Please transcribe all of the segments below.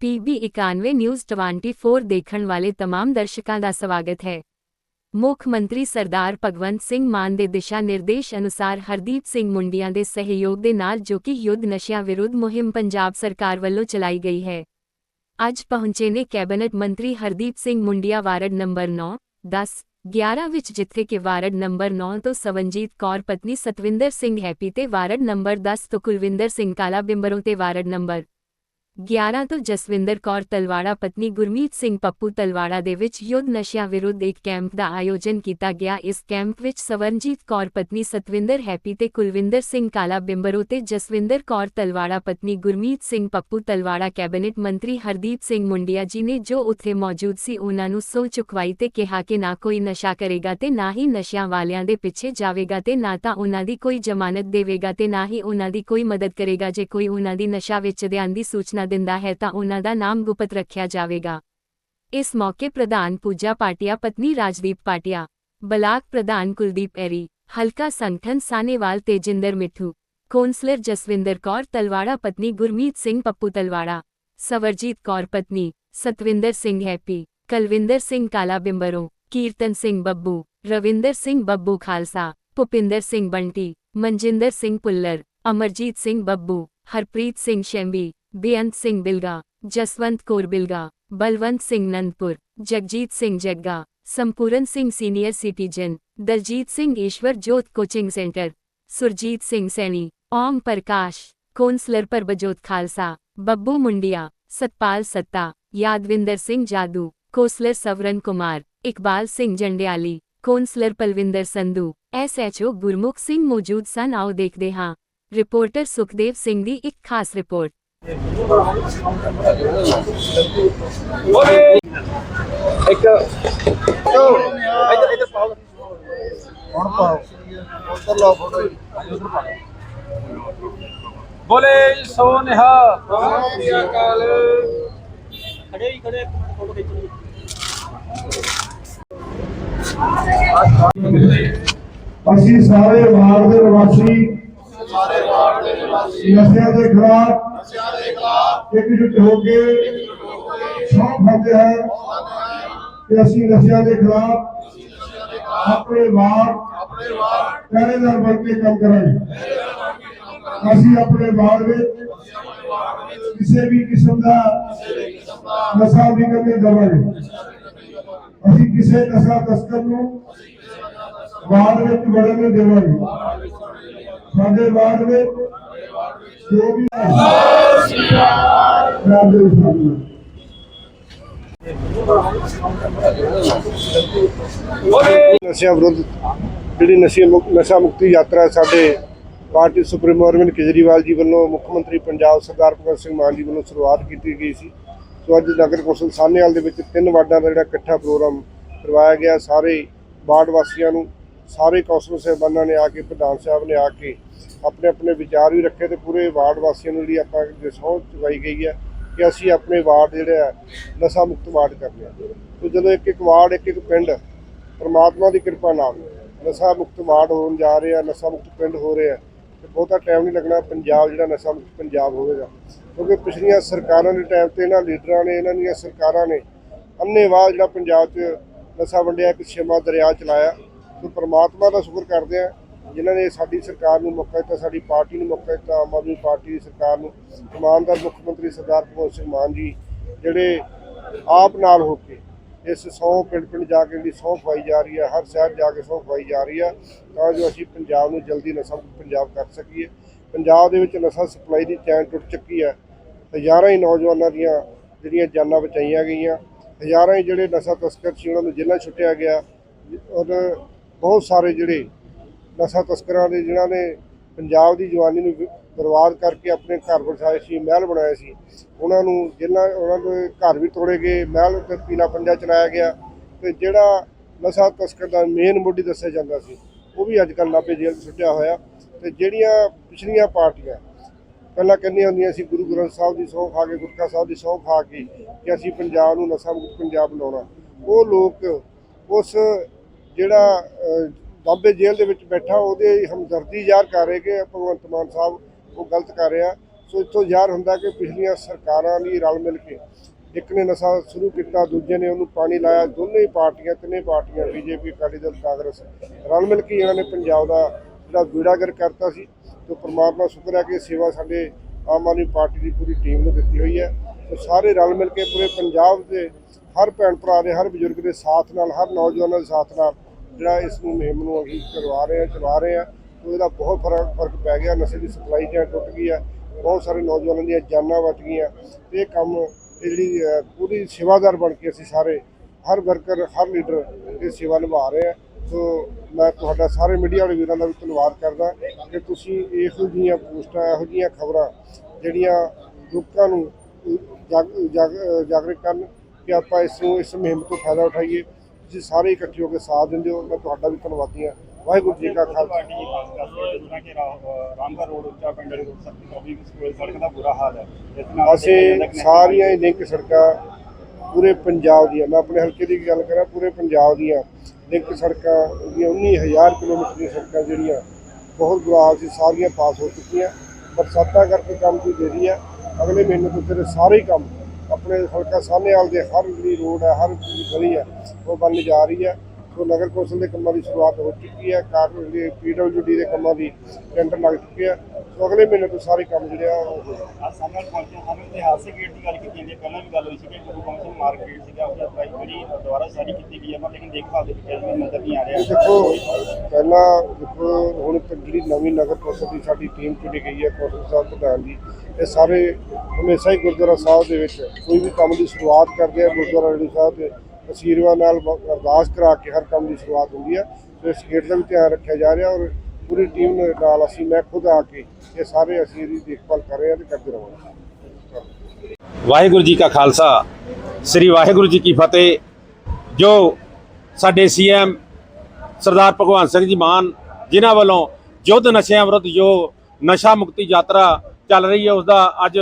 PB 91 news 24 ਦੇਖਣ ਵਾਲੇ तमाम ਦਰਸ਼ਕਾਂ ਦਾ ਸਵਾਗਤ ਹੈ ਮੁੱਖ ਮੰਤਰੀ ਸਰਦਾਰ ਭਗਵੰਤ ਸਿੰਘ ਮਾਨ ਦੇ ਦਿਸ਼ਾ ਨਿਰਦੇਸ਼ ਅਨੁਸਾਰ ਹਰਦੀਪ ਸਿੰਘ ਮੁੰਡੀਆਂ ਦੇ ਸਹਿਯੋਗ ਦੇ ਨਾਲ ਜੋ ਕਿ ਯੁੱਧ ਨਸ਼ਿਆਂ ਵਿਰੁੱਧ ਮੁਹਿੰਮ ਪੰਜਾਬ ਸਰਕਾਰ ਵੱਲੋਂ ਚਲਾਈ ਗਈ ਹੈ ਅੱਜ ਪਹੁੰਚੇ ਨੇ ਕੈਬਨਿਟ ਮੰਤਰੀ ਹਰਦੀਪ ਸਿੰਘ ਮੁੰਡੀਆ ਵਾਰਡ ਨੰਬਰ 9 10 11 ਵਿੱਚ ਜਿੱਥੇ ਕਿ ਵਾਰਡ ਨੰਬਰ 9 ਤੋਂ ਸਵਨਜੀਤ ਕੌਰ ਪਤਨੀ ਸਤਵਿੰਦਰ ਸਿੰਘ ਹੈਪੀ ਤੇ ਵਾਰਡ ਨੰਬਰ 10 ਤੋਂ ਕੁਲਵਿੰਦਰ ਸਿੰਘ ਕਾਲਾ ਬਿੰਬਰੋਂ ਤੇ ਵਾਰਡ ਨੰਬਰ 11 ਤੋਂ ਜਸਵਿੰਦਰ ਕੌਰ ਤਲਵਾੜਾ ਪਤਨੀ ਗੁਰਮੀਤ ਸਿੰਘ ਪੱਪੂ ਤਲਵਾੜਾ ਦੇ ਵਿੱਚ ਯੁੱਧ ਨਸ਼ਿਆਂ ਵਿਰੁੱਧ ਇੱਕ ਕੈਂਪ ਦਾ ਆਯੋਜਨ ਕੀਤਾ ਗਿਆ। ਇਸ ਕੈਂਪ ਵਿੱਚ ਸਵਰਨਜੀਤ ਕੌਰ ਪਤਨੀ ਸਤਵਿੰਦਰ ਹੈਪੀ ਤੇ ਕੁਲਵਿੰਦਰ ਸਿੰਘ ਕਾਲਾ ਬਿੰਬਰੋ ਤੇ ਜਸਵਿੰਦਰ ਕੌਰ ਤਲਵਾੜਾ ਪਤਨੀ ਗੁਰਮੀਤ ਸਿੰਘ ਪੱਪੂ ਤਲਵਾੜਾ ਕੈਬਨਿਟ ਮੰਤਰੀ ਹਰਦੀਪ ਸਿੰਘ ਮੁੰਡਿਆ ਜੀ ਨੇ ਜੋ ਉੱਥੇ ਮੌਜੂਦ ਸੀ ਉਹਨਾਂ ਨੂੰ ਸੋ ਚੁਕਵਾਈ ਤੇ ਕਿਹਾ ਕਿ ਨਾ ਕੋਈ ਨਸ਼ਾ ਕਰੇਗਾ ਤੇ ਨਾ ਹੀ ਨਸ਼ਿਆਂ ਵਾਲਿਆਂ ਦੇ ਪਿੱਛੇ ਜਾਵੇਗਾ ਤੇ ਨਾ ਤਾਂ ਉਹਨਾਂ ਦੀ ਕੋਈ ਜ਼ਮਾਨਤ ਦੇਵੇਗਾ ਤੇ ਨਾ ਹੀ ਉਹਨਾਂ ਦੀ ਕੋਈ ਮਦਦ ਕਰੇਗਾ। ਜੇ ਕੋਈ ਉਹਨਾਂ ਦੀ ਨਸ਼ਾ ਵੇਚਦਿਆਂ ਦੀ ਸੂਚਨਾ ਦਿੰਦਾ ਹੈ ਤਾਂ ਉਹਨਾਂ ਦਾ ਨਾਮ ਗੁਪਤ ਰੱਖਿਆ ਜਾਵੇਗਾ। ਇਸ ਮੌਕੇ ਪ੍ਰਧਾਨ ਪੂਜਾ ਪਾਟਿਆ, ਪਤਨੀ ਰਾਜਦੀਪ ਪਾਟਿਆ, ਬਲਾਕ ਪ੍ਰਧਾਨ ਕੁਲਦੀਪ ਐਰੀ, ਹਲਕਾ ਸੰਗਠਨ ਸਾਨੇਵਾਲ ਤੇਜਿੰਦਰ ਮਿੱਠੂ, ਕੌਂਸਲਰ ਜਸਵਿੰਦਰ ਕੌਰ ਤਲਵਾੜਾ, ਪਤਨੀ ਗੁਰਮੀਤ ਸਿੰਘ ਪੱਪੂ ਤਲਵਾੜਾ, ਸਵਰਜੀਤ ਕੌਰ ਪਤਨੀ, Satwinder Singh happy, Kalwinder Singh Kala ਬਿੰਬਰੋਂ Kirtan Singh Babbu, Ravinder Singh Babbu Khalsa, Bhupinder Singh Bunty, Manjinder Singh Pullar, Amarjeet Singh Babbu, Harpreet Beant Singh Bilga, Jaswant Kaur Bilga, Balwant Singh Nandpur, Jagjit Singh Jagga, Sampuran Singh senior citizen, Daljit Singh Ishwar Jyot coaching centre, Surjit Singh Saini, Om Prakash, councillor Parabjot Khalsa, Babbu Mundia, Satpal Satta, Yadvinder Singh Jadu, councillor Swaran Kumar, Iqbal Singh Jandiali, councillor Palvinder Sandhu S H O Gurmukh Singh मौजूद सन आओ देखते हाँ reporter Sukhdev Singh की एक खास report. ਇੱਕ ਇੱਧਰ ਇੱਧਰ ਪਾਓ। ਹੁਣ ਪਾਓ। ਉਧਰ ਲਾ ਫੋਟੋ ਉਧਰ ਪਾ ਬੋਲੇ ਸੋ ਨਿਹਾ ਸ੍ਰੀ ਅਕਾਲ। ਖੜੇ ਹੀ ਖੜੇ ਇੱਕ ਮਿੰਟ ਫੋਟੋ ਖਿੱਚ ਲਈ ਅਸੀਂ ਸਾਰੇ ਵਾਰਡ ਦੇ ਨਿਵਾਸੀ ਸਾਰੇ ਵਾਰਡ ਦੇ ਨਿਵਾਸੀ। ਨਸ਼ਿਆਂ ਦੇ ਖਿਲਾਫ ਨਸ਼ਿਆਂ ਦੇ ਖਿਲਾਫ ਇਕਜੁੱਟ ਹੋ ਕੇ ਸੌਂ ਖਾਂਦੇ ਹਾਂ ਕਿ ਅਸੀਂ ਨਸ਼ਿਆਂ ਦੇ ਖਿਲਾਫ ਆਪਣੇ ਵਾਰਡ ਆਪਣੇ ਵਾਰਡ ਪਹਿਰੇਦਾਰ ਬਣ ਕੇ ਕੰਮ ਕਰਾਂਗੇ। ਅਸੀਂ ਆਪਣੇ ਵਾਰਡ ਵਿੱਚ ਕਿਸੇ ਵੀ ਕਿਸਮ ਦਾ ਨਸ਼ਾ ਵਿਕਣ ਨਹੀਂ ਦੇਵਾਂਗੇ। ਅਸੀਂ ਕਿਸੇ ਨਸ਼ਾ ਤਸਕਰ ਨੂੰ ਵਾਰਡ ਵਿੱਚ ਵੜਨ ਨਹੀਂ ਦੇਵਾਂਗੇ। ਸਾਡੇ ਵਾਰਡ ਵਿੱਚ ਜੋ ਵੀ ਹੈ। ਰਾਜ ਨਸ਼ਿਆਂ ਵਿਰੁੱਧ ਜਿਹੜੀ ਨਸ਼ੇ ਮੁਕ- ਨਸ਼ਾ ਮੁਕਤੀ ਯਾਤਰਾ ਸਾਡੇ ਪਾਰਟੀ ਸੁਪਰੀਮੋ ਅਰਵਿੰਦ ਕੇਜਰੀਵਾਲ ਜੀ ਵੱਲੋਂ ਮੁੱਖ ਮੰਤਰੀ ਪੰਜਾਬ ਸਰਦਾਰ ਭਗਵੰਤ ਸਿੰਘ ਮਾਨ ਜੀ ਵੱਲੋਂ ਸ਼ੁਰੂਆਤ ਕੀਤੀ ਗਈ ਸੀ। ਸੋ ਅੱਜ ਨਗਰ ਕੌਂਸਲ ਸਾਹਨੇਵਾਲ ਦੇ ਵਿੱਚ ਤਿੰਨ ਵਾਰਡਾਂ ਦਾ ਜਿਹੜਾ ਇਕੱਠਾ ਪ੍ਰੋਗਰਾਮ ਕਰਵਾਇਆ ਗਿਆ। ਸਾਰੇ ਵਾਰਡ ਵਾਸੀਆਂ ਨੂੰ ਸਾਰੇ ਕੌਂਸਲ ਸਾਹਿਬਾਨਾਂ ਨੇ ਆ ਕੇ, ਪ੍ਰਧਾਨ ਸਾਹਿਬ ਨੇ ਆ ਕੇ ਆਪਣੇ ਆਪਣੇ ਵਿਚਾਰ ਵੀ ਰੱਖੇ ਤੇ ਪੂਰੇ ਵਾਰਡ ਵਾਸੀਆਂ ਨੂੰ ਜਿਹੜੀ ਆਪਾਂ ਸਹੁੰ ਚੁਕਾਈ ਗਈ ਹੈ ਕਿ ਅਸੀਂ ਆਪਣੇ ਵਾਰਡ ਜਿਹੜੇ ਆ, ਨਸ਼ਾ ਮੁਕਤ ਵਾਰਡ ਕਰਨੇ ਆ। ਤੇ ਜਦੋਂ ਇੱਕ ਇੱਕ ਵਾਰਡ, ਇੱਕ ਇੱਕ ਪਿੰਡ, ਪਰਮਾਤਮਾ ਦੀ ਕਿਰਪਾ ਨਾਲ ਨਸ਼ਾ ਮੁਕਤ ਵਾਰਡ ਹੋਣ ਜਾ ਰਿਹਾ ਨਸ਼ਾ ਮੁਕਤ ਪਿੰਡ ਹੋ ਰਿਹਾ ਆ, ਤੇ ਬਹੁਤਾ ਟਾਈਮ ਨਹੀਂ ਲੱਗਣਾ ਪੰਜਾਬ ਜਿਹੜਾ ਨਸ਼ਾ ਮੁਕਤ ਪੰਜਾਬ ਹੋਵੇਗਾ। ਕਿਉਂਕਿ ਪਿਛਲੀਆਂ ਸਰਕਾਰਾਂ ਦੇ ਟਾਈਮ ਤੇ ਇਹਨਾਂ ਲੀਡਰਾਂ ਨੇ, ਇਹਨਾਂ ਦੀਆਂ ਸਰਕਾਰਾਂ ਨੇ ਅੰਨੇਵਾਹ ਜਿਹੜਾ ਪੰਜਾਬ 'ਚ ਨਸ਼ਾ ਵੰਡਿਆ, ਇੱਕ ਛੇਵਾਂ ਦਰਿਆ ਚਲਾਇਆ। ਸੋ ਪਰਮਾਤਮਾ ਦਾ ਸ਼ੁਕਰ ਕਰਦੇ ਆ, ਜਿਨ੍ਹਾਂ ਨੇ ਸਾਡੀ ਸਰਕਾਰ ਨੂੰ ਮੌਕਾ ਦਿੱਤਾ, ਸਾਡੀ ਪਾਰਟੀ ਨੂੰ ਮੌਕਾ ਦਿੱਤਾ, ਆਮ ਆਦਮੀ ਪਾਰਟੀ ਦੀ ਸਰਕਾਰ ਨੂੰ। ਇਮਾਨਦਾਰ ਮੁੱਖ ਮੰਤਰੀ ਸਰਦਾਰ ਭਗਵੰਤ ਸਿੰਘ ਮਾਨ ਜੀ, ਜਿਹੜੇ ਆਪ ਨਾਲ ਹੋ ਕੇ ਇਸ ਸੌ ਪਿੰਡ ਪਿੰਡ ਜਾ ਕੇ ਜਿਹੜੀ ਸਹੁੰ ਖਵਾਈ ਜਾ ਰਹੀ ਹੈ ਹਰ ਸ਼ਹਿਰ ਜਾ ਕੇ ਸਹੁੰ ਖਵਾਈ ਜਾ ਰਹੀ ਹੈ ਤਾਂ ਜੋ ਅਸੀਂ ਪੰਜਾਬ ਨੂੰ ਜਲਦੀ ਨਸ਼ਾ ਪੰਜਾਬ ਕਰ ਸਕੀਏ। ਪੰਜਾਬ ਦੇ ਵਿੱਚ ਨਸ਼ਾ ਸਪਲਾਈ ਦੀ ਚੈਨ ਟੁੱਟ ਚੁੱਕੀ ਹੈ ਹਜ਼ਾਰਾਂ ਹੀ ਨੌਜਵਾਨਾਂ ਦੀਆਂ ਜਿਹੜੀਆਂ ਜਾਨਾਂ ਬਚਾਈਆਂ ਗਈਆਂ। ਹਜ਼ਾਰਾਂ ਹੀ ਜਿਹੜੇ ਨਸ਼ਾ ਤਸਕਰ ਸੀ, ਉਹਨਾਂ ਨੂੰ ਜੇਲ੍ਹਾਂ ਛੁੱਟਿਆ ਗਿਆ। ਔਰ ਬਹੁਤ ਸਾਰੇ ਜਿਹੜੇ ਨਸ਼ਾ ਤਸਕਰਾਂ ਦੇ ਜਿਨ੍ਹਾਂ ਨੇ ਪੰਜਾਬ ਦੀ ਜਵਾਨੀ ਨੂੰ ਬਰਬਾਦ ਕਰਕੇ ਆਪਣੇ ਘਰ ਵਸਾਏ ਸੀ, ਮਹਿਲ ਬਣਾਏ ਸੀ, ਉਹਨਾਂ ਨੂੰ ਜਿਨ੍ਹਾਂ, ਉਹਨਾਂ ਦੇ ਘਰ ਵੀ ਤੋੜੇ ਗਏ, ਮਹਿਲ ਤੇ ਪੀਲਾ ਪੰਜਾ ਚਲਾਇਆ ਗਿਆ ਤੇ ਜਿਹੜਾ ਨਸ਼ਾ ਤਸਕਰ ਦਾ ਮੇਨ ਮੋਢੀ ਦੱਸਿਆ ਜਾਂਦਾ ਸੀ, ਉਹ ਵੀ ਅੱਜ ਕੱਲ੍ਹ ਨਾਭੇ ਜੇਲ੍ਹ 'ਚ ਸੁੱਟਿਆ ਹੋਇਆ ਤੇ ਜਿਹੜੀਆਂ ਪਿਛਲੀਆਂ ਪਾਰਟੀਆਂ, ਪਹਿਲਾਂ ਕਹਿੰਦੀਆਂ ਹੁੰਦੀਆਂ ਸੀ, ਗੁਰੂ ਗ੍ਰੰਥ ਸਾਹਿਬ ਦੀ ਸੌਂ ਖਾ ਕੇ ਗੁਟਕਾ ਸਾਹਿਬ ਦੀ ਸੌਂ ਖਾ ਕੇ ਕਿ ਅਸੀਂ ਪੰਜਾਬ ਨੂੰ ਨਸ਼ਾ ਮੁਕਤ ਪੰਜਾਬ ਬਣਾਉਣਾ, ਉਹ ਲੋਕ ਉਸ ਜਿਹੜਾ ਅਹ, ਬਾਬੇ ਜੇਲ੍ਹ ਦੇ ਵਿੱਚ ਬੈਠਾ ਉਹਦੇ ਹਮਦਰਦੀ ਜ਼ਾਹਰ ਕਰ ਰਹੇ ਕਿ ਭਗਵੰਤ ਮਾਨ ਸਾਹਿਬ ਉਹ ਗਲਤ ਕਰ ਰਿਹਾ। ਸੋ ਇੱਥੋਂ ਜ਼ਾਹਰ ਹੁੰਦਾ ਕਿ ਪਿਛਲੀਆਂ ਸਰਕਾਰਾਂ ਲਈ ਰਲ ਮਿਲ ਕੇ ਇੱਕ ਨੇ ਨਸ਼ਾ ਸ਼ੁਰੂ ਕੀਤਾ ਦੂਜੇ ਨੇ ਉਹਨੂੰ ਪਾਣੀ ਲਾਇਆ। ਦੋਨੇ ਹੀ ਪਾਰਟੀਆਂ ਤਿੰਨੇ ਪਾਰਟੀਆਂ ਬੀਜੇਪੀ ਅਕਾਲੀ ਦਲ ਕਾਂਗਰਸ ਰਲ ਮਿਲ ਕੇ ਇਹਨਾਂ ਨੇ ਪੰਜਾਬ ਦਾ ਜਿਹੜਾ ਬੀੜਾਗਰ ਕਰਤਾ ਸੀ ਤੇ ਪਰਮਾਤਮਾ ਸ਼ੁਕਰ ਹੈ ਕਿ ਸੇਵਾ ਸਾਡੇ ਆਮ ਆਦਮੀ ਪਾਰਟੀ ਦੀ ਪੂਰੀ ਟੀਮ ਨੂੰ ਦਿੱਤੀ ਹੋਈ ਹੈ। ਤੇ ਸਾਰੇ ਰਲ ਮਿਲ ਕੇ ਪੂਰੇ ਪੰਜਾਬ ਦੇ ਹਰ ਭੈਣ ਭਰਾ ਦੇ ਹਰ ਬਜ਼ੁਰਗ ਦੇ ਸਾਥ ਨਾਲ ਹਰ ਨੌਜਵਾਨਾਂ ਦੇ ਸਾਥ ਨਾਲ ਜਿਹੜਾ ਇਸ ਨੂੰ ਮੁਹਿੰਮ ਨੂੰ ਅਸੀਂ ਕਰਵਾ ਰਹੇ ਹਾਂ, ਚਲਾ ਰਹੇ ਹਾਂ, ਤੇ ਇਹਦਾ ਬਹੁਤ ਫ਼ਰਕ ਫ਼ਰਕ ਪੈ ਗਿਆ, ਨਸ਼ੇ ਦੀ ਸਪਲਾਈ ਜਾਂ ਟੁੱਟ ਗਈ ਹੈ, ਬਹੁਤ ਸਾਰੇ ਨੌਜਵਾਨਾਂ ਦੀਆਂ ਜਾਨਾਂ ਬਚ ਗਈਆਂ ਇਹ ਕੰਮ ਇਹ ਜਿਹੜੀ ਪੂਰੀ ਸੇਵਾਦਾਰ ਬਣ ਕੇ ਅਸੀਂ ਸਾਰੇ, ਹਰ ਵਰਕਰ, ਹਰ ਲੀਡਰ ਇਹ ਸੇਵਾ ਨਿਭਾ ਰਹੇ ਹਾਂ, ਸੋ ਮੈਂ ਤੁਹਾਡਾ ਸਾਰੇ ਮੀਡੀਆ ਵਾਲੇ ਵੀਰਾਂ ਦਾ ਵੀ ਧੰਨਵਾਦ ਕਰਦਾ ਕਿ ਤੁਸੀਂ ਇਹੋ ਜਿਹੀਆਂ ਪੋਸਟਾਂ, ਇਹੋ ਜਿਹੀਆਂ ਖਬਰਾਂ ਜਿਹੜੀਆਂ ਲੋਕਾਂ ਨੂੰ ਜਾਗ- ਜਾਗ- ਜਾਗਰੂਕ ਕਰਨ ਕਿ ਆਪਾਂ ਇਸ ਨੂੰ, ਇਸ ਮੁਹਿੰਮ ਤੋਂ ਫਾਇਦਾ ਉਠਾਈਏ। ਤੁਸੀਂ ਸਾਰੇ ਇਕੱਠੇ ਹੋ ਕੇ ਸਾਥ ਦਿੰਦੇ ਹੋ ਮੈਂ ਤੁਹਾਡਾ ਵੀ ਧੰਨਵਾਦੀ ਹਾਂ। ਵਾਹਿਗੁਰੂ ਜੀ ਕਾ ਖਾਲਸਾ। ਅਸੀਂ ਸਾਰੀਆਂ ਹੀ ਲਿੰਕ ਸੜਕਾਂ ਪੂਰੇ ਪੰਜਾਬ ਦੀਆਂ ਮੈਂ ਆਪਣੇ ਹਲਕੇ ਦੀ ਗੱਲ ਕਰਾਂ ਪੂਰੇ ਪੰਜਾਬ ਦੀਆਂ ਲਿੰਕ ਸੜਕਾਂ ਦੀਆਂ 19000 ਕਿਲੋਮੀਟਰ ਦੀਆਂ ਸੜਕਾਂ ਜਿਹੜੀਆਂ ਬਹੁਤ ਬੁਰਾ ਹਾਲ ਸੀ ਸਾਰੀਆਂ ਪਾਸ ਹੋ ਚੁੱਕੀਆਂ। ਬਰਸਾਤਾਂ ਕਰਕੇ ਕੰਮ ਦੀ ਦੇਰੀ ਹੈ। ਅਗਲੇ ਮਹੀਨੇ ਤੋਂ ਫਿਰ ਸਾਰੇ ਕੰਮ ਆਪਣੇ ਹਲਕਾ ਸਾਹਨੇਵਾਲ ਦੇ ਹਰ ਜਿਹੜੀ ਰੋਡ ਹੈ, ਹਰ ਜਿਹੜੀ ਗਲੀ ਹੈ, ਉਹ ਬਣਨ ਜਾ ਰਹੀ ਹੈ। ਸੋ ਨਗਰ ਕੌਂਸਲ ਦੇ ਕੰਮਾਂ ਦੀ ਸ਼ੁਰੂਆਤ ਹੋ ਚੁੱਕੀ ਹੈ ਕਾਰਨ ਜਿਹੜੇ ਪੀਡਬਲਯੂਡੀ ਦੇ ਕੰਮਾਂ ਦੀ ਟੈਂਡਰ ਲੱਗ ਚੁੱਕੇ ਆ ਸੋ ਅਗਲੇ ਮਹੀਨੇ ਤੋਂ ਸਾਰੇ ਕੰਮ ਜਿਹੜੇ ਆ ਉਹ ਹੋ ਜਾਣਗੇ। ਅੱਜ ਸਾਹਮਣੇ ਪਹੁੰਚੇ ਸਾਨੂੰ ਇਤਿਹਾਸਿਕ ਗੇਟ ਦੀ ਗੱਲ ਕੀਤੀ ਜਾਂਦੀ ਹੈ ਪਹਿਲਾਂ ਵੀ ਗੱਲ ਹੋਈ ਸੀ ਕਿ ਗੁਰੂ ਗੋਬਿੰਦ ਸਿੰਘ ਮਾਰਕੀਟ ਸੀਗਾ ਉਹਦੀ ਅਪਲਾਈ ਜਿਹੜੀ ਦੁਬਾਰਾ ਸਾਰੀ ਕੀਤੀ ਗਈ ਹੈ ਪਰ ਲੇਕਿਨ ਦੇਖਭਾਲ ਦੇ ਵਿੱਚ ਅਜੇ ਨਜ਼ਰ ਨਹੀਂ ਆ ਰਿਹਾ। ਦੇਖੋ ਪਹਿਲਾਂ ਦੇਖੋ ਹੁਣ ਜਿਹੜੀ ਨਵੀਂ ਨਗਰ ਕੌਂਸਲ ਦੀ ਸਾਡੀ ਟੀਮ ਚੁਣੀ ਗਈ ਹੈ ਕੌਂਸਲ ਸਾਹਿਬ ਪ੍ਰਧਾਨ ਜੀ ਇਹ ਸਾਰੇ ਹਮੇਸ਼ਾ ਹੀ ਗੁਰਦੁਆਰਾ ਸਾਹਿਬ ਦੇ ਵਿੱਚ ਕੋਈ ਵੀ ਕੰਮ ਦੀ ਸ਼ੁਰੂਆਤ ਕਰਦੇ ਆ ਗੁਰਦੁਆਰਾ ਰੇੜੂ ਸਾਹਿਬ ਦੇ ਅਸੀਰਵਾਦ ਨਾਲ ਅਰਦਾਸ ਕਰਾ ਕੇ ਹਰ ਕੰਮ ਦੀ ਸ਼ੁਰੂਆਤ ਹੁੰਦੀ ਹੈ ਤੇ ਇਸ ਗੇਟ ਦਾ ਵੀ ਧਿਆਨ ਰੱਖਿਆ ਜਾ ਰਿਹਾ ਔਰ ਪੂਰੀ ਟੀਮ ਦੇ ਨਾਲ ਅਸੀਂ, ਮੈਂ ਖੁਦ ਆ ਕੇ ਇਹ ਸਾਰੇ ਅਸੀਂ ਇਹਦੀ ਦੇਖਭਾਲ ਕਰ ਰਹੇ ਹਾਂ ਤੇ ਕਰਦੇ ਰਹਾਂਗੇ। ਵਾਹਿਗੁਰੂ ਜੀ ਕਾ ਖਾਲਸਾ। ਸ੍ਰੀ ਵਾਹਿਗੁਰੂ ਜੀ ਕੀ ਫਤਿਹ। ਜੋ ਸਾਡੇ ਸੀਐਮ ਸਰਦਾਰ ਭਗਵੰਤ ਸਿੰਘ ਜੀ ਮਾਨ ਜਿਨ੍ਹਾਂ ਵੱਲੋਂ ਯੁੱਧ ਨਸ਼ਿਆਂ ਵਿਰੁੱਧ ਜੋ ਨਸ਼ਾ ਮੁਕਤੀ ਯਾਤਰਾ ਚੱਲ ਰਹੀ ਹੈ ਉਸ ਦਾ ਅੱਜ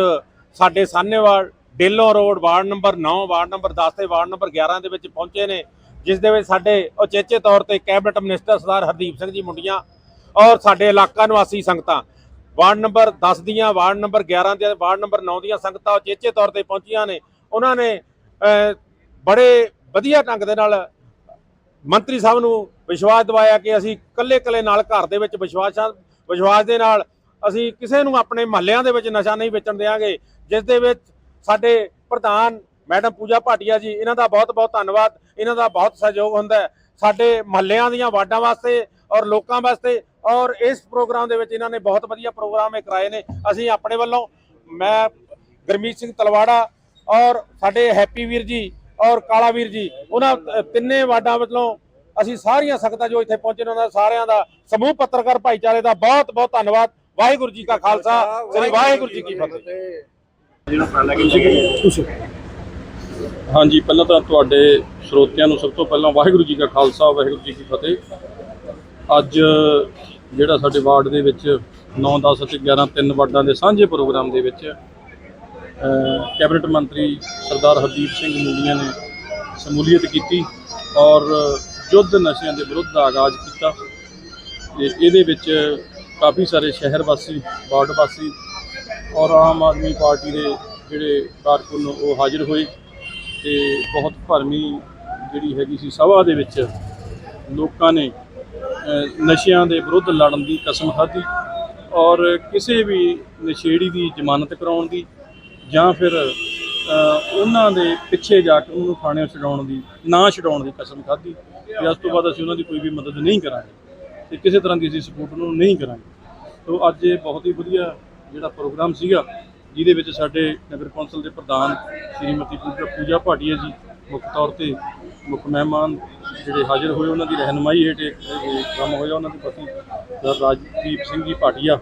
ਸਾਡੇ Sahnewal Dehlon road ward number 9 ward number 10 ਤੇ ਵਾਰਡ ਨੰਬਰ 11 ਦੇ ਵਿੱਚ ਪਹੁੰਚੇ ਨੇ, ਜਿਸ ਦੇ ਵਿੱਚ ਸਾਡੇ ਉਚੇਚੇ ਤੌਰ ਤੇ ਕੈਬਨਿਟ ਮਿਨਿਸਟਰ ਸਰਦਾਰ ਹਰਦੀਪ ਸਿੰਘ ਜੀ ਮੁੰਡੀਆਂ ਔਰ ਸਾਡੇ ਇਲਾਕਾ ਨਿਵਾਸੀ ਸੰਗਤਾਂ। ਵਾਰਡ ਨੰਬਰ 10 ਦੀਆਂ, ਵਾਰਡ ਨੰਬਰ 11 ਦੀਆਂ, ਵਾਰਡ ਨੰਬਰ 9 ਦੀਆਂ ਸੰਗਤਾਂ ਉਚੇਚੇ ਤੌਰ ਤੇ ਪਹੁੰਚੀਆਂ ਨੇ। ਉਹਨਾਂ ਨੇ ਬੜੇ ਵਧੀਆ ਢੰਗ ਦੇ ਨਾਲ ਮੰਤਰੀ ਸਾਹਿਬ ਨੂੰ ਵਿਸ਼ਵਾਸ ਦਿਵਾਇਆ ਕਿ ਅਸੀਂ ਕੱਲੇ ਕੱਲੇ ਨਾਲ ਘਰ ਦੇ ਵਿੱਚ ਵਿਸ਼ਵਾਸ ਵਿਸ਼ਵਾਸ ਦੇ ਨਾਲ ਅਸੀਂ ਕਿਸੇ ਨੂੰ ਆਪਣੇ ਮਹੱਲਿਆਂ ਦੇ ਵਿੱਚ ਨਸ਼ਾ ਨਹੀਂ ਵੇਚਣ ਦੇਵਾਂਗੇ ਜਿਸ ਦੇ ਵਿੱਚ ਸਾਡੇ ਪ੍ਰਧਾਨ ਮੈਡਮ ਪੂਜਾ ਭਾਟੀਆ ਜੀ, ਇਹਨਾਂ ਦਾ ਬਹੁਤ ਬਹੁਤ ਧੰਨਵਾਦ। ਇਹਨਾਂ ਦਾ ਬਹੁਤ ਸਹਿਯੋਗ ਹੁੰਦਾ ਸਾਡੇ ਮਹੱਲਿਆਂ ਦੀਆਂ ਵਾਰਡਾਂ ਵਾਸਤੇ ਔਰ ਲੋਕਾਂ ਵਾਸਤੇ ਔਰ ਇਸ ਪ੍ਰੋਗਰਾਮ ਦੇ ਵਿੱਚ ਇਹਨਾਂ ਨੇ ਬਹੁਤ ਵਧੀਆ ਪ੍ਰੋਗਰਾਮ ਇਹ ਕਰਾਏ ਨੇ। ਅਸੀਂ ਆਪਣੇ ਵੱਲੋਂ ਮੈਂ ਗਰਮੀਤ ਸਿੰਘ ਤਲਵਾੜਾ ਔਰ ਸਾਡੇ ਹੈਪੀ ਵੀਰ ਜੀ ਔਰ ਕਾਲਾ ਵੀਰ ਜੀ, ਉਹਨਾਂ ਤਿੰਨੇ ਵਾਰਡਾਂ ਵੱਲੋਂ ਅਸੀਂ ਸਾਰੀਆਂ ਸੰਗਤਾਂ ਜੋ ਇੱਥੇ ਪਹੁੰਚੇ ਨੇ, ਉਹਨਾਂ ਦਾ ਸਾਰਿਆਂ ਦਾ ਸਮੂਹ ਪੱਤਰਕਾਰ ਭਾਈਚਾਰੇ ਦਾ ਬਹੁਤ ਬਹੁਤ ਧੰਨਵਾਦ। ਵਾਹਿਗੁਰੂ ਜੀ ਕਾ ਖਾਲਸਾ, ਸ੍ਰੀ ਵਾਹਿਗੁਰੂ ਜੀ ਕੀ ਫਤਿਹ। ਹਾਂਜੀ ਪਹਿਲਾਂ ਤਾਂ ਤੁਹਾਡੇ ਸਰੋਤਿਆਂ ਨੂੰ ਸਭ ਤੋਂ ਪਹਿਲਾਂ ਵਾਹਿਗੁਰੂ ਜੀ ਕਾ ਖਾਲਸਾ ਵਾਹਿਗੁਰੂ ਜੀ ਕੀ ਫਤਿਹ। ਅੱਜ ਜਿਹੜਾ ਸਾਡੇ ਵਾਰਡ ਦੇ ਵਿੱਚ 9 10 ਅਤੇ 11 ਤਿੰਨ ਵਾਰਡਾਂ ਦੇ ਸਾਂਝੇ ਪ੍ਰੋਗਰਾਮ ਦੇ ਵਿੱਚ ਕੈਬਨਿਟ ਮੰਤਰੀ ਸਰਦਾਰ ਹਰਦੀਪ ਸਿੰਘ ਮੁੰਡੀਆਂ ਨੇ ਸ਼ਮੂਲੀਅਤ ਕੀਤੀ ਔਰ ਯੁੱਧ ਨਸ਼ਿਆਂ ਦੇ ਵਿਰੁੱਧ ਦਾ ਆਗਾਜ਼ ਕੀਤਾ। ਤੇ ਇਹਦੇ ਵਿੱਚ ਕਾਫੀ ਸਾਰੇ ਸ਼ਹਿਰ ਵਾਸੀ ਵਾਰਡ ਵਾਸੀ ਔਰ ਆਮ ਆਦਮੀ ਪਾਰਟੀ ਦੇ ਜਿਹੜੇ ਕਾਰਕੁਨ ਉਹ ਹਾਜ਼ਰ ਹੋਏ ਤੇ ਬਹੁਤ ਭਰਮੀ ਜਿਹੜੀ ਹੈਗੀ ਸੀ ਸਭਾ ਦੇ ਵਿੱਚ ਲੋਕਾਂ ਨੇ ਨਸ਼ਿਆਂ ਦੇ ਵਿਰੁੱਧ ਲੜਨ ਦੀ ਕਸਮ ਖਾਧੀ ਔਰ ਕਿਸੇ ਵੀ ਨਸ਼ੇੜੀ ਦੀ ਜ਼ਮਾਨਤ ਕਰਾਉਣ ਦੀ ਜਾਂ ਫਿਰ ਉਹਨਾਂ ਦੇ ਪਿੱਛੇ ਜਾ ਕੇ ਉਹਨੂੰ ਥਾਣੇ ਛਡਾਉਣ ਦੀ, ਨਾ ਛਡਾਉਣ ਦੀ ਕਸਮ ਖਾਧੀ ਤੇ ਉਸ ਤੋਂ ਬਾਅਦ ਅਸੀਂ ਉਹਨਾਂ ਦੀ ਕੋਈ ਵੀ ਮਦਦ ਨਹੀਂ ਕਰਾਂਗੇ ਤੇ ਕਿਸੇ ਤਰ੍ਹਾਂ ਦੀ ਅਸੀਂ ਸਪੋਰਟ ਉਹਨਾਂ ਨੂੰ ਨਹੀਂ ਕਰਾਂਗੇ। ਸੋ ਅੱਜ ਇਹ ਬਹੁਤ ਹੀ ਵਧੀਆ ਜਿਹੜਾ ਪ੍ਰੋਗਰਾਮ ਸੀਗਾ ਜਿਹਦੇ ਵਿੱਚ ਸਾਡੇ ਨਗਰ ਕੌਂਸਲ ਦੇ ਪ੍ਰਧਾਨ ਸ਼੍ਰੀਮਤੀ ਪੂਜਾ ਪੂਜਾ ਭਾਟੀਆ ਜੀ ਮੁੱਖ ਤੌਰ ਤੇ ਮੁੱਖ ਮਹਿਮਾਨ ਜਿਹੜੇ ਹਾਜ਼ਰ ਹੋਏ ਉਹਨਾਂ ਦੀ ਰਹਿਨਮਾਈ ਹੇਠ ਇਹ ਇਹ ਕੰਮ ਹੋਇਆ ਉਹਨਾਂ ਦੇ ਪਤੀ ਸਰ ਰਾਜਦੀਪ ਸਿੰਘ ਜੀ ਭਾਟੀਆ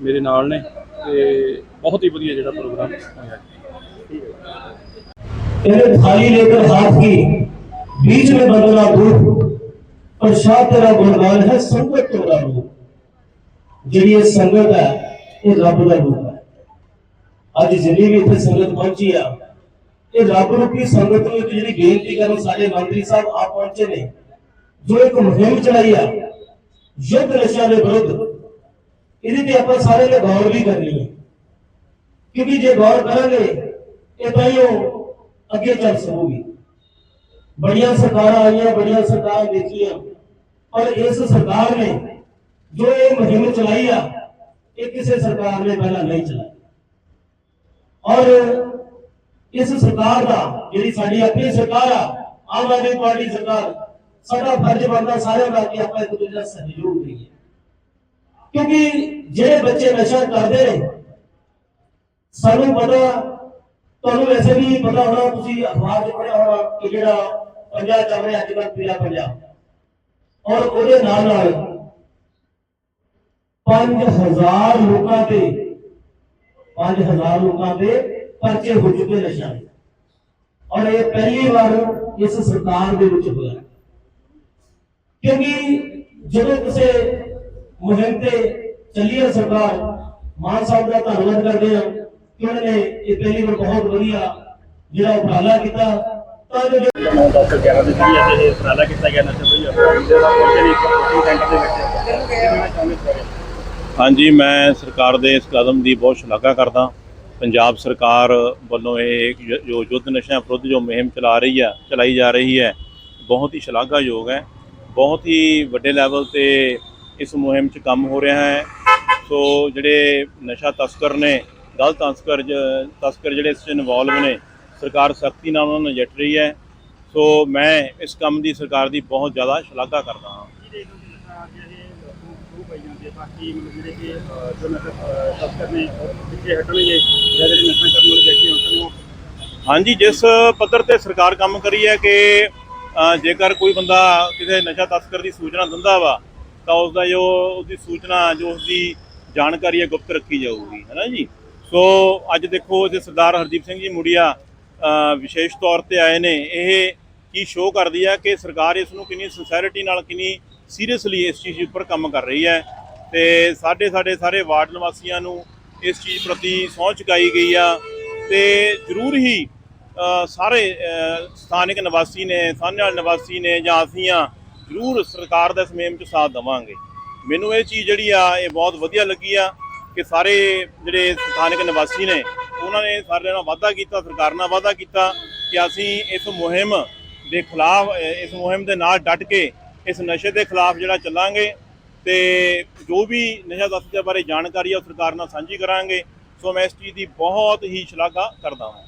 ਮੇਰੇ ਨਾਲ ਨੇ ਤੇ ਬਹੁਤ ਹੀ ਵਧੀਆ ਜਿਹੜਾ ਪ੍ਰੋਗਰਾਮ ਹੋਇਆ तेरे थाली लेकर हाथ की बीच में बदला दूध प्रसाद तेरा गुणगान है संगत तेरा रूप ਜਿਹੜੀ ਇਹ ਸੰਗਤ ਹੈ ਇਹ ਰੱਬ ਦਾ ਰੂਪ ਹੈ ਅੱਜ ਜਿੰਨੀ ਵੀ ਇੱਥੇ ਸੰਗਤ ਪਹੁੰਚੀ ਆ ਇਹ ਰੱਬ ਰੂਪੀ ਸੰਗਤ ਨੂੰ ਇੱਕ ਜਿਹੜੀ ਬੇਨਤੀ ਕਰਨ ਸਾਡੇ ਮੰਤਰੀ ਸਾਹਿਬ ਆ ਪਹੁੰਚੇ ਨੇ ਜੋ ਇੱਕ ਮੁਹਿੰਮ ਚਲਾਈ ਆ ਯੁੱਧ ਨਸ਼ਿਆਂ ਦੇ ਵਿਰੁੱਧ ਇਹਦੇ ਤੇ ਆਪਾਂ ਸਾਰੇ ਨੇ ਗੌਰ ਵੀ ਕਰਨੀ ਹੈ ਕਿਉਂਕਿ ਜੇ ਗੌਰ ਕਰਾਂਗੇ ਇਹ ਤਾਂ ਹੀ ਉਹ ਅੱਗੇ ਚੱਲ ਸਕੂਗੀ ਬੜੀਆਂ ਸਰਕਾਰਾਂ ਆਈਆਂ ਬੜੀਆਂ ਸਰਕਾਰਾਂ ਦੇਖੀਆਂ ਪਰ ਇਸ ਸਰਕਾਰ ਨੇ ਜੋ ਇਹ ਮੁਹਿੰਮ ਚਲਾਈ ਆ ਇਹ ਕਿਸੇ ਸਰਕਾਰ ਨੇ ਪਹਿਲਾਂ ਨਹੀਂ ਚਲਾਈ ਔਰ ਇਸ ਸਰਕਾਰ ਦਾ ਜਿਹੜੀ ਸਾਡੀ ਆਪਣੀ ਸਰਕਾਰ ਆ ਆਮ ਆਦਮੀ ਪਾਰਟੀ ਸਰਕਾਰ ਸਾਡਾ ਫਰਜ਼ ਬਣਦਾ ਸਾਰਿਆਂ ਦਾ ਕਿ ਆਪਾਂ ਇੱਕ ਦੂਜੇ ਦਾ ਸਹਿਯੋਗ ਦਈਏ ਕਿਉਂਕਿ ਜਿਹੜੇ ਬੱਚੇ ਨਸ਼ਾ ਕਰਦੇ ਨੇ ਸਾਨੂੰ ਪਤਾ ਤੁਹਾਨੂੰ ਵੈਸੇ ਵੀ ਪਤਾ ਹੋਣਾ ਤੁਸੀਂ ਅਖਬਾਰ 'ਚ ਪੜ੍ਹਿਆ ਹੋਣਾ ਕਿ ਜਿਹੜਾ ਪੰਜਾਬ ਚੱਲ ਰਿਹਾ ਅੱਜ ਕੱਲ੍ਹ ਪੀਲਾ ਪੰਜਾਬ ਔਰ ਉਹਦੇ ਨਾਲ ਨਾਲ 5000 ਲੋਕਾਂ ਤੇ 5000 ਲੋਕਾਂ ਦੇ ਪਰਚੇ ਹੋ ਚੁੱਕੇ ਨਸ਼ਾ ਦੇ ਔਰ ਇਹ ਪਹਿਲੀ ਵਾਰ ਇਸ ਸਰਕਾਰ ਦੇ ਵਿੱਚ ਹੋਇਆ ਕਿਉਂਕਿ ਜਦੋਂ ਕਿਸੇ ਮੁਹਿੰਮ ਤੇ ਚੱਲੀ ਹੈ ਸਰਕਾਰ ਮਾਨ ਸਾਹਿਬ ਦਾ ਧੰਨਵਾਦ ਕਰਦੇ ਹਾਂ ਕਿ ਉਹਨਾਂ ਨੇ ਇਹ ਪਹਿਲੀ ਵਾਰ ਬਹੁਤ ਵਧੀਆ ਜਿਹੜਾ ਉਪਰਾਲਾ ਕੀਤਾ ਤਾਂ ਜੋ 9 10 11 ਦੇ ਜਿਹੜੀ ਅੱਜ ਇਹ ਉਪਰਾਲਾ ਕੀਤਾ ਗਿਆ ਨਸ਼ਾ ਬਈ ਜਿਹਦੇ ਦਾ ਪਹੁੰਚੇ ਨਹੀਂ ਕੋਚਿੰਗ ਸੈਂਟਰ ਦੇ ਵਿੱਚ ਕਿਹਨਾਂ ਚਾਹੁੰਦੇ ਸਰ ਹਾਂਜੀ, ਮੈਂ ਸਰਕਾਰ ਦੇ ਇਸ ਕਦਮ ਦੀ ਬਹੁਤ ਸ਼ਲਾਘਾ ਕਰਦਾ। ਪੰਜਾਬ ਸਰਕਾਰ ਵੱਲੋਂ ਇਹ ਇੱਕ ਜੋ ਯੁੱਧ ਨਸ਼ਿਆਂ ਵਿਰੁੱਧ ਜੋ ਮੁਹਿੰਮ ਚਲਾ ਰਹੀ ਹੈ ਚਲਾਈ ਜਾ ਰਹੀ ਹੈ, ਬਹੁਤ ਹੀ ਸ਼ਲਾਘਾਯੋਗ ਹੈ। ਬਹੁਤ ਹੀ ਵੱਡੇ ਲੈਵਲ ਤੇ ਇਸ ਮੁਹਿੰਮ 'ਚ ਕੰਮ ਹੋ ਰਿਹਾ ਹੈ। ਸੋ ਜਿਹੜੇ ਨਸ਼ਾ ਤਸਕਰ ਨੇ ਗਲਤ ਤਸਕਰ ਤਸਕਰ ਜਿਹੜੇ ਇਸ 'ਚ ਇਨਵੋਲਵ ਨੇ, ਸਰਕਾਰ ਸਖਤੀ ਨਾਲ ਉਹਨਾਂ ਨੂੰ ਨਜਿੱਠ ਰਹੀ ਹੈ। ਸੋ ਮੈਂ ਇਸ ਕੰਮ ਦੀ ਸਰਕਾਰ ਦੀ ਬਹੁਤ ਜ਼ਿਆਦਾ ਸ਼ਲਾਘਾ ਕਰਦਾ ਹਾਂ। ਪਈ ਜਾਂਦੀ ਹੈ ਤਾਂ ਕਿ ਮਤਲਬ ਜਿਹੜੇ ਕਿ ਅਹ, ਜੋ ਨਸ਼ਾ ਅਹ, ਤਸਕਰ ਨੇ ਉਹ ਪਿੱਛੇ ਹਟਣਗੇ ਜਾਂ ਜਿਹੜੇ ਨਸ਼ਾ ਕਰਨ ਵਾਲੇ ਵਿਅਕਤੀ ਹੁੰਦੇ ਉਹ ਹਾਂਜੀ ਜਿਸ ਪੱਧਰ ਤੇ ਸਰਕਾਰ ਕੰਮ ਕਰੀ ਹੈ ਕਿ ਅ, ਜੇਕਰ ਕੋਈ ਬੰਦਾ ਕਿਸੇ ਨਸ਼ਾ ਤਸਕਰ ਦੀ ਸੂਚਨਾ ਦਿੰਦਾ ਵਾ ਤਾਂ ਉਸ ਦਾ ਜੋ ਉਹਦੀ ਸੂਚਨਾ ਜੋ ਉਸਦੀ ਜਾਣਕਾਰੀ ਹੈ ਗੁਪਤ ਰੱਖੀ ਜਾਊਗੀ ਹੈ ਨਾ ਜੀ? ਸੋ ਅੱਜ ਦੇਖੋ ਜੇ ਸਰਦਾਰ ਹਰਦੀਪ ਸਿੰਘ ਜੀ ਮੁੜੀਆ ਅ, ਵਿਸ਼ੇਸ਼ ਤੌਰ ਤੇ ਆਏ ਨੇ। ਇਹ ਕੀ ਸ਼ੋਅ ਕਰਦੀ ਹੈ ਕਿ ਸਰਕਾਰ ਇਸ ਨੂੰ ਕਿੰਨੀ ਸਿੰਸੈਰਿਟੀ ਨਾਲ ਕਿੰਨੀ ਸੀਰੀਅਸਲੀ ਇਸ ਚੀਜ਼ ਉੱਪਰ ਕੰਮ ਕਰ ਰਹੀ ਹੈ ਤੇ ਸਾਡੇ ਸਾਡੇ ਸਾਰੇ ਵਾਰਡ ਨਿਵਾਸੀਆਂ ਨੂੰ ਇਸ ਚੀਜ਼ ਪ੍ਰਤੀ ਸਹੁੰ ਚੁਕਾਈ ਗਈ ਆ ਤੇ ਜ਼ਰੂਰ ਹੀ ਸਾਰੇ ਸਥਾਨਕ ਨਿਵਾਸੀ ਨੇ ਸਾਹਨੇਵਾਲ ਨਿਵਾਸੀ ਨੇ ਜਾਂ ਅਸੀਂ ਆ, ਜ਼ਰੂਰ ਸਰਕਾਰ ਦਾ ਇਸ ਮੁਹਿੰਮ 'ਚ ਸਾਥ ਦੇਵਾਂਗੇ। ਮੈਨੂੰ ਇਹ ਚੀਜ਼ ਜਿਹੜੀ ਆ, ਇਹ ਬਹੁਤ ਵਧੀਆ ਲੱਗੀ ਆ ਕਿ ਸਾਰੇ ਜਿਹੜੇ ਸਥਾਨਕ ਨਿਵਾਸੀ ਨੇ, ਉਹਨਾਂ ਨੇ ਸਾਡੇ ਨਾਲ ਵਾਅਦਾ ਕੀਤਾ, ਸਰਕਾਰ ਨਾਲ ਵਾਅਦਾ ਕੀਤਾ ਕਿ ਅਸੀਂ ਇਸ ਮੁਹਿੰਮ ਦੇ ਖਿਲਾਫ, ਇਸ ਮੁਹਿੰਮ ਦੇ ਨਾਲ ਡਟ ਕੇ ਇਸ ਨਸ਼ੇ ਦੇ ਖਿਲਾਫ ਜਿਹੜਾ ਚੱਲਾਂਗੇ ਤੇ ਜੋ ਵੀ ਨਸ਼ਾ ਤਸਕਰ ਬਾਰੇ ਜਾਣਕਾਰੀ ਆ ਉਹ ਸਰਕਾਰ ਨਾਲ ਸਾਂਝੀ ਕਰਾਂਗੇ। ਸੋ ਮੈਂ ਇਸ ਚੀਜ਼ ਦੀ ਬਹੁਤ ਹੀ ਸ਼ਲਾਘਾ ਕਰਦਾ ਹਾਂ।